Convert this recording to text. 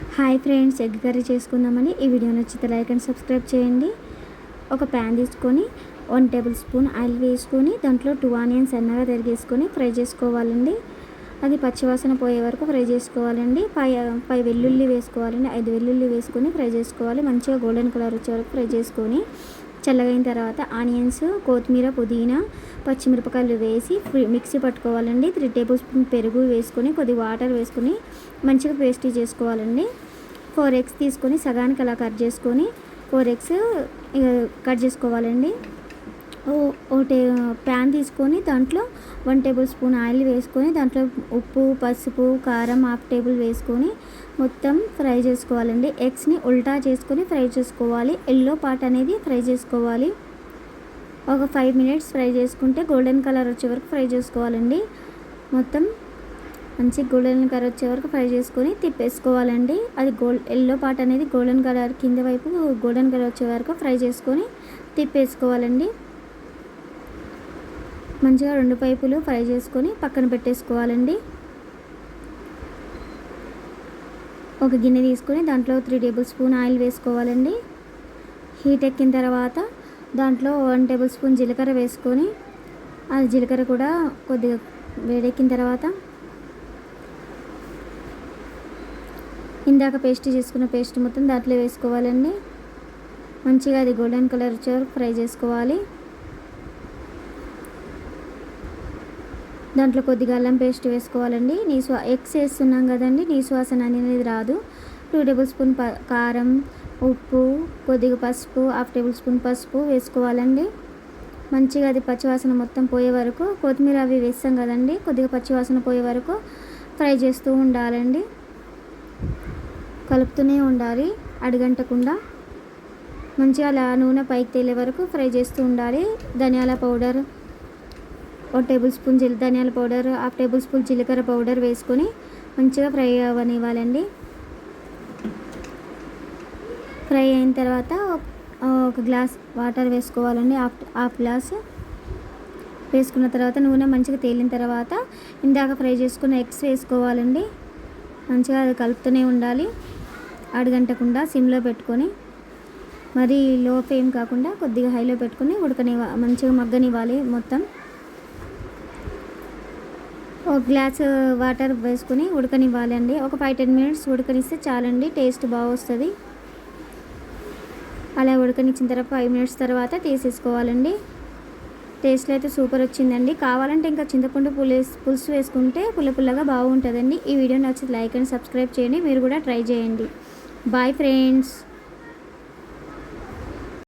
Hi friends egg curry చేసుకుందామని. ఈ video నచ్చితే లైక్ అండ్ సబ్స్క్రైబ్ చేయండి. ఒక ప్యాన్ తీసుకొని వన్ టేబుల్ స్పూన్ ఆయిల్ వేసుకొని దాంట్లో టూ ఆనియన్స్ సన్నగా తరిగేసుకొని ఫ్రై చేసుకోవాలండి. అది పచ్చివాసన పోయే వరకు ఫ్రై చేసుకోవాలండి. పై పై వెల్లుల్లి వేసుకోవాలండి. ఐదు వెల్లుల్లి వేసుకొని ఫ్రై చేసుకోవాలి. మంచిగా గోల్డెన్ కలర్ వచ్చే వరకు ఫ్రై చేసుకొని చల్లగైన తర్వాత ఆనియన్స్ కొత్తిమీర పుదీనా పచ్చిమిరపకాయలు వేసి మిక్సీ పట్టుకోవాలండి. త్రీ టేబుల్ స్పూన్ పెరుగు వేసుకొని కొద్ది వాటర్ వేసుకొని మంచిగా పేస్ట్ చేసుకోవాలండి. ఫోర్ ఎగ్స్ తీసుకొని సగానికి అలా కట్ చేసుకొని ఫోర్ ఎగ్స్ కట్ చేసుకోవాలండి. ఒకటే ప్యాన్ తీసుకొని దాంట్లో వన్ టేబుల్ స్పూన్ ఆయిల్ వేసుకొని దాంట్లో ఉప్పు పసుపు కారం హాఫ్ టేబుల్ వేసుకొని మొత్తం ఫ్రై చేసుకోవాలండి. ఎగ్స్ని ఉల్టా చేసుకొని ఫ్రై చేసుకోవాలి. ఎల్లో పార్ట్ అనేది ఫ్రై చేసుకోవాలి. ఒక ఫైవ్ మినిట్స్ ఫ్రై చేసుకుంటే గోల్డెన్ కలర్ వచ్చే వరకు ఫ్రై చేసుకోవాలండి. మొత్తం మంచి గోల్డెన్ కలర్ వచ్చే వరకు ఫ్రై చేసుకొని తిప్పేసుకోవాలండి. అది గోల్డ్ ఎల్లో పార్ట్ అనేది గోల్డెన్ కలర్ కింద వైపు గోల్డెన్ కలర్ వచ్చే వరకు ఫ్రై చేసుకొని తిప్పేసుకోవాలండి. మంచిగా రెండు పైపులు ఫ్రై చేసుకొని పక్కన పెట్టేసుకోవాలండి. ఒక గిన్నె తీసుకొని దాంట్లో త్రీ టేబుల్ స్పూన్ ఆయిల్ వేసుకోవాలండి. హీట్ ఎక్కిన తర్వాత దాంట్లో వన్ టేబుల్ స్పూన్ జీలకర్ర వేసుకొని అది జీలకర్ర కూడా కొద్దిగా వేడెక్కిన తర్వాత ఇందాక పేస్ట్ చేసుకున్న పేస్ట్ మొత్తం దాంట్లో వేసుకోవాలండి. మంచిగా అది గోల్డెన్ కలర్ వచ్చే ఫ్రై చేసుకోవాలి. దాంట్లో కొద్దిగా అల్లం పేస్ట్ వేసుకోవాలండి. నీ స్వా ఎగ్స్ వేస్తున్నాం కదండి నీ సువాసన అనేది రాదు. టూ టేబుల్ స్పూన్ కారం ఉప్పు కొద్దిగా పసుపు హాఫ్ టేబుల్ స్పూన్ పసుపు వేసుకోవాలండి. మంచిగా అది పచ్చివాసన మొత్తం పోయే వరకు కొత్తిమీర అవి వేస్తాం కదండి కొద్దిగా పచ్చివాసన పోయే వరకు ఫ్రై చేస్తూ ఉండాలండి. కలుపుతూనే ఉండాలి అడగంటకుండా మంచిగా అలా నూనె పైకి తేలే వరకు ఫ్రై చేస్తూ ఉండాలి. ధనియాల పౌడర్ ఒక టేబుల్ స్పూన్ జిల్ ధనియాల పౌడర్ హాఫ్ టేబుల్ స్పూన్ జీలకర్ర పౌడర్ వేసుకొని మంచిగా ఫ్రై అవ్వనివ్వాలండి. ఫ్రై అయిన తర్వాత ఒక గ్లాస్ వాటర్ వేసుకోవాలండి. హాఫ్ హాఫ్ గ్లాస్ వేసుకున్న తర్వాత నూనె మంచిగా తేలిన తర్వాత ఇందాక ఫ్రై చేసుకున్న ఎగ్స్ వేసుకోవాలండి. మంచిగా అది కలుపుతూనే ఉండాలి. అడగంటకుండా సిమ్లో పెట్టుకొని మరి లో ఫ్లేమ్ కాకుండా కొద్దిగా హైలో పెట్టుకొని ఉడకని మంచిగా మగ్గనివ్వాలి మొత్తం. ఒక గ్లాస్ వాటర్ వేసుకొని ఉడకనివ్వాలండి. ఒక ఫైవ్ టెన్ మినిట్స్ ఉడకనిస్తే చాలండి టేస్ట్ బాగా వస్తుంది అలా ఉడకనిచ్చిన తర్వాత ఫైవ్ మినిట్స్ తర్వాత తీసేసుకోవాలండి. టేస్ట్లో అయితే సూపర్ వచ్చిందండి. కావాలంటే ఇంకా చింతపండు పులుసు పులుసు వేసుకుంటే పుల్ల పుల్లగా బాగుంటుందండి. ఈ వీడియో నచ్చితే లైక్ అండ్ సబ్స్క్రైబ్ చేయండి. మీరు కూడా ట్రై చేయండి. Bye friends.